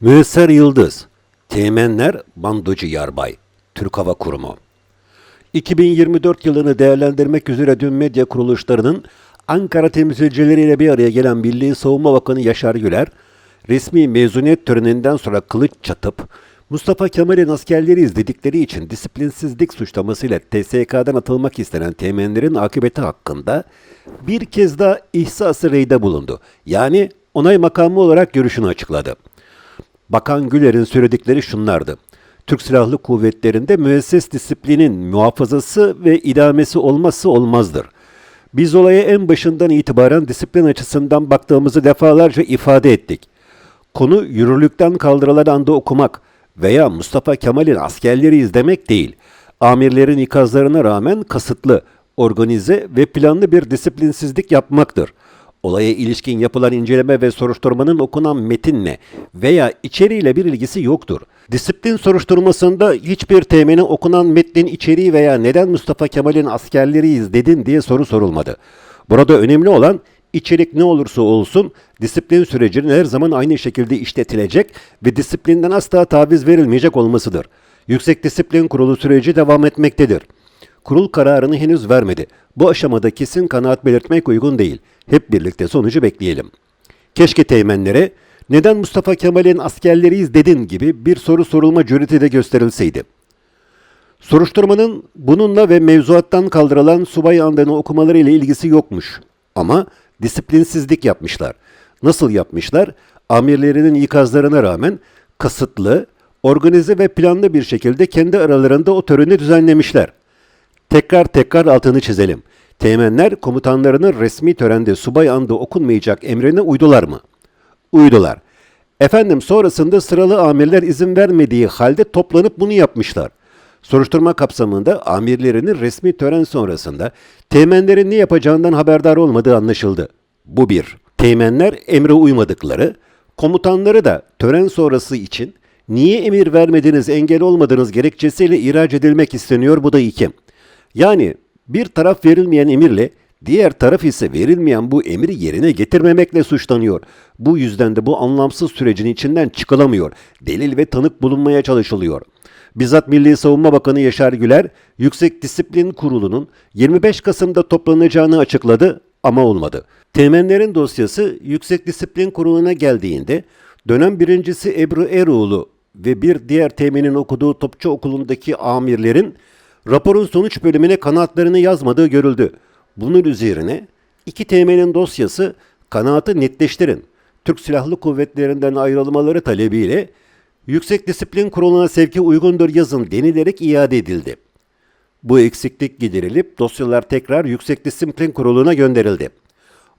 Müesser Yıldız, Teğmenler Bandocu Yarbay, Türk Hava Kurumu. 2024 yılını değerlendirmek üzere dün medya kuruluşlarının Ankara temsilcileriyle bir araya gelen Milli Savunma Bakanı Yaşar Güler, resmi mezuniyet töreninden sonra kılıç çatıp Mustafa Kemal'in askerleri izledikleri için disiplinsizlik suçlamasıyla TSK'dan atılmak istenen teğmenlerin akıbeti hakkında bir kez daha ihsas-ı reyde bulundu. Yani onay makamı olarak görüşünü açıkladı. Bakan Güler'in söyledikleri şunlardı. Türk Silahlı Kuvvetleri'nde müesses disiplinin muhafazası ve idamesi olmazsa olmazdır. Biz olaya en başından itibaren disiplin açısından baktığımızı defalarca ifade ettik. Konu yürürlükten kaldırılan anda okumak veya Mustafa Kemal'in askerleri izlemek değil. Amirlerin ikazlarına rağmen kasıtlı, organize ve planlı bir disiplinsizlik yapmaktır. Olaya ilişkin yapılan inceleme ve soruşturmanın okunan metinle veya içeriğiyle bir ilgisi yoktur. Disiplin soruşturmasında hiçbir temene okunan metnin içeriği veya neden Mustafa Kemal'in askerleriyiz dedin diye soru sorulmadı. Burada önemli olan içerik ne olursa olsun disiplin sürecinin her zaman aynı şekilde işletilecek ve disiplinden asla taviz verilmeyecek olmasıdır. Yüksek Disiplin Kurulu süreci devam etmektedir. Kurul kararını henüz vermedi. Bu aşamada kesin kanaat belirtmek uygun değil. Hep birlikte sonucu bekleyelim. Keşke teğmenlere neden Mustafa Kemal'in askerleriyiz dedin gibi bir soru sorulma cüreti de gösterilseydi. Soruşturmanın bununla ve mevzuattan kaldırılan subay andını okumaları ile ilgisi yokmuş. Ama disiplinsizlik yapmışlar. Nasıl yapmışlar? Amirlerinin ikazlarına rağmen kasıtlı, organize ve planlı bir şekilde kendi aralarında o töreni düzenlemişler. Tekrar tekrar altını çizelim. Teğmenler komutanlarının resmi törende subay andı okunmayacak emrine uydular mı? Uydular. Efendim sonrasında sıralı amirler izin vermediği halde toplanıp bunu yapmışlar. Soruşturma kapsamında amirlerinin resmi tören sonrasında teğmenlerin ne yapacağından haberdar olmadığı anlaşıldı. Bu bir. Teğmenler emre uymadıkları, komutanları da tören sonrası için niye emir vermediniz, engel olmadınız gerekçesiyle ihraç edilmek isteniyor bu da iki. Yani bir taraf verilmeyen emirle diğer taraf ise verilmeyen bu emri yerine getirmemekle suçlanıyor. Bu yüzden de bu anlamsız sürecin içinden çıkılamıyor. Delil ve tanık bulunmaya çalışılıyor. Bizzat Milli Savunma Bakanı Yaşar Güler, Yüksek Disiplin Kurulu'nun 25 Kasım'da toplanacağını açıkladı ama olmadı. Teğmenlerin dosyası Yüksek Disiplin Kurulu'na geldiğinde dönem birincisi Ebru Eroğlu ve bir diğer teminin okuduğu Topçu Okulu'ndaki amirlerin raporun sonuç bölümüne kanaatlarını yazmadığı görüldü. Bunun üzerine iki temenin dosyası kanaatı netleştirin. Türk Silahlı Kuvvetleri'nden ayrılmaları talebiyle Yüksek Disiplin Kurulu'na sevki uygundur yazın denilerek iade edildi. Bu eksiklik giderilip dosyalar tekrar Yüksek Disiplin Kurulu'na gönderildi.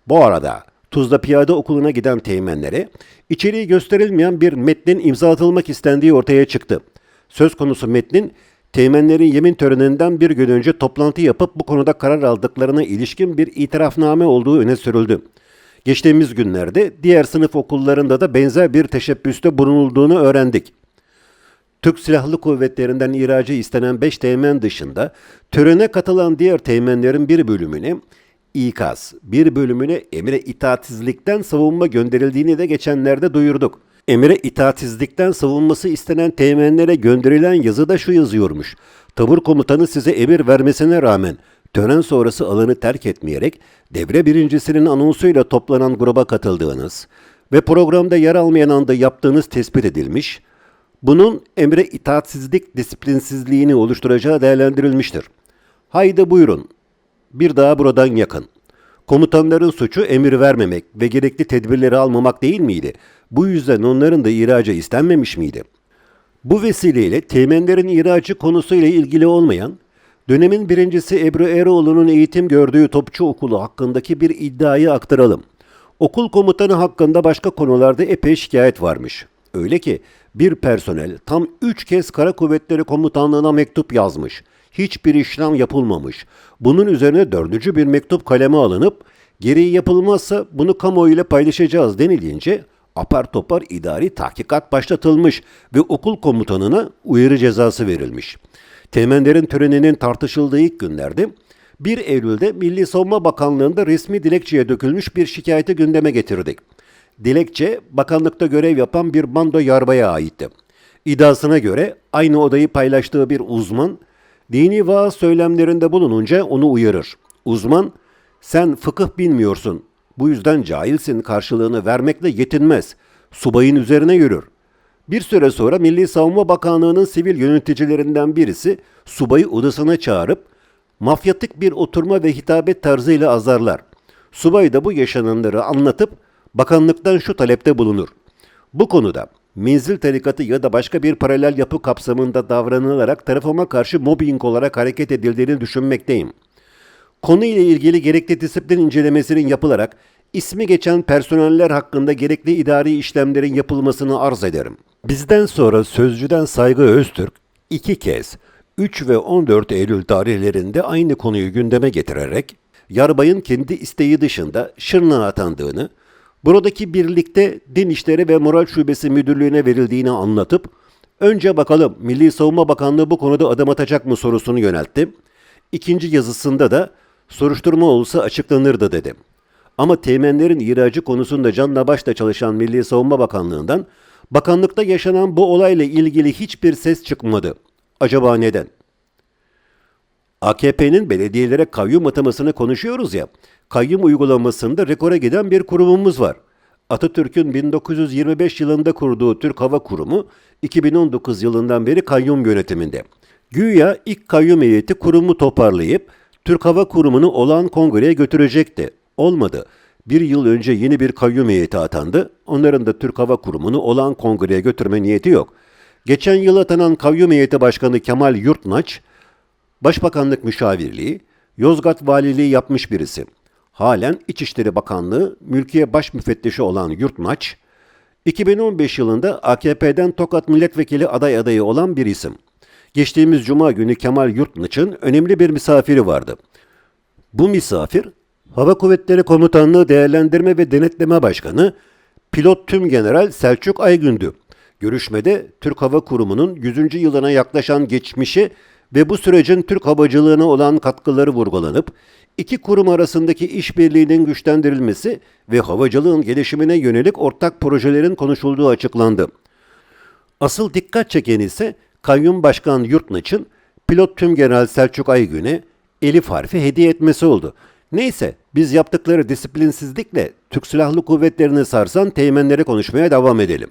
Bu arada Tuzla Piyade Okulu'na giden teğmenlere içeriği gösterilmeyen bir metnin imza atılmak istendiği ortaya çıktı. Söz konusu metnin teğmenlerin yemin töreninden bir gün önce toplantı yapıp bu konuda karar aldıklarına ilişkin bir itirafname olduğu öne sürüldü. Geçtiğimiz günlerde diğer sınıf okullarında da benzer bir teşebbüste bulunulduğunu öğrendik. Türk Silahlı Kuvvetleri'nden ihracı istenen 5 teğmen dışında törene katılan diğer teğmenlerin bir bölümüne ikaz, bir bölümüne emre itaatsizlikten savunma gönderildiğini de geçenlerde duyurduk. Emre itaatsizlikten savunması istenen teğmenlere gönderilen yazıda şu yazıyormuş. Tabur komutanı size emir vermesine rağmen tören sonrası alanı terk etmeyerek devre birincisinin anonsuyla toplanan gruba katıldığınız ve programda yer almayan anda yaptığınız tespit edilmiş, bunun emre itaatsizlik disiplinsizliğini oluşturacağı değerlendirilmiştir. Haydi buyurun, bir daha buradan yakın. Komutanların suçu emir vermemek ve gerekli tedbirleri almamak değil miydi? Bu yüzden onların da ihraca istenmemiş miydi? Bu vesileyle teğmenlerin ihracı konusuyla ilgili olmayan, dönemin birincisi Ebru Eroğlu'nun eğitim gördüğü Topçu Okulu hakkındaki bir iddiayı aktaralım. Okul komutanı hakkında başka konularda epey şikayet varmış. Öyle ki bir personel tam üç kez Kara Kuvvetleri Komutanlığı'na mektup yazmış. Hiçbir işlem yapılmamış. Bunun üzerine dördüncü bir mektup kaleme alınıp gereği yapılmazsa bunu kamuoyuyla paylaşacağız denilince apar topar idari tahkikat başlatılmış ve okul komutanına uyarı cezası verilmiş. Teğmenlerin töreninin tartışıldığı ilk günlerde 1 Eylül'de Milli Savunma Bakanlığı'nda resmi dilekçeye dökülmüş bir şikayeti gündeme getirdik. Dilekçe bakanlıkta görev yapan bir bando yarbaya aitti. İddiasına göre aynı odayı paylaştığı bir uzman dini vaaz söylemlerinde bulununca onu uyarır. Uzman sen fıkıh bilmiyorsun. Bu yüzden cahilsin karşılığını vermekle yetinmez. Subayın üzerine yürür. Bir süre sonra Milli Savunma Bakanlığı'nın sivil yöneticilerinden birisi subayı odasına çağırıp mafyatik bir oturma ve hitabet tarzıyla azarlar. Subay da bu yaşananları anlatıp bakanlıktan şu talepte bulunur. Bu konuda menzil tarikatı ya da başka bir paralel yapı kapsamında davranılarak tarafıma karşı mobbing olarak hareket edildiğini düşünmekteyim. Konuyla ilgili gerekli disiplin incelemesinin yapılarak ismi geçen personeller hakkında gerekli idari işlemlerin yapılmasını arz ederim. Bizden sonra sözcüden Saygı Öztürk iki kez 3 ve 14 Eylül tarihlerinde aynı konuyu gündeme getirerek Yarbay'ın kendi isteği dışında Şırnak'a atandığını, buradaki birlikte Din İşleri ve Moral Şubesi Müdürlüğü'ne verildiğini anlatıp önce bakalım Milli Savunma Bakanlığı bu konuda adım atacak mı sorusunu yöneltti. İkinci yazısında da soruşturma olsa açıklanırdı dedi. Ama teğmenlerin ihracı konusunda canla başla çalışan Milli Savunma Bakanlığı'ndan bakanlıkta yaşanan bu olayla ilgili hiçbir ses çıkmadı. Acaba neden? AKP'nin belediyelere kayyum atamasını konuşuyoruz ya. Kayyum uygulamasında rekora giden bir kurumumuz var. Atatürk'ün 1925 yılında kurduğu Türk Hava Kurumu 2019 yılından beri kayyum yönetiminde. Güya ilk kayyum heyeti kurumu toparlayıp Türk Hava Kurumu'nu olağan kongreye götürecekti. Olmadı. Bir yıl önce yeni bir kayyum heyeti atandı. Onların da Türk Hava Kurumu'nu olağan kongreye götürme niyeti yok. Geçen yıl atanan kayyum heyeti başkanı Kemal Yurtnaç, Başbakanlık müşavirliği, Yozgat valiliği yapmış birisi. Halen İçişleri Bakanlığı Mülkiye Baş Müfettişi olan Yurtnaç, 2015 yılında AKP'den Tokat Milletvekili aday adayı olan bir isim. Geçtiğimiz cuma günü Kemal Yurtnaç'ın önemli bir misafiri vardı. Bu misafir, Hava Kuvvetleri Komutanlığı Değerlendirme ve Denetleme Başkanı, Pilot Tüm General Selçuk Aygün'dü. Görüşmede Türk Hava Kurumu'nun 100. yılına yaklaşan geçmişi ve bu sürecin Türk havacılığına olan katkıları vurgulanıp, iki kurum arasındaki işbirliğinin güçlendirilmesi ve havacılığın gelişimine yönelik ortak projelerin konuşulduğu açıklandı. Asıl dikkat çeken ise Kayyum Başkan Yurtnaç'ın pilot tümgeneral Selçuk Aygün'e elif harfi hediye etmesi oldu. Neyse biz yaptıkları disiplinsizlikle Türk Silahlı Kuvvetleri'ni sarsan teğmenleri konuşmaya devam edelim.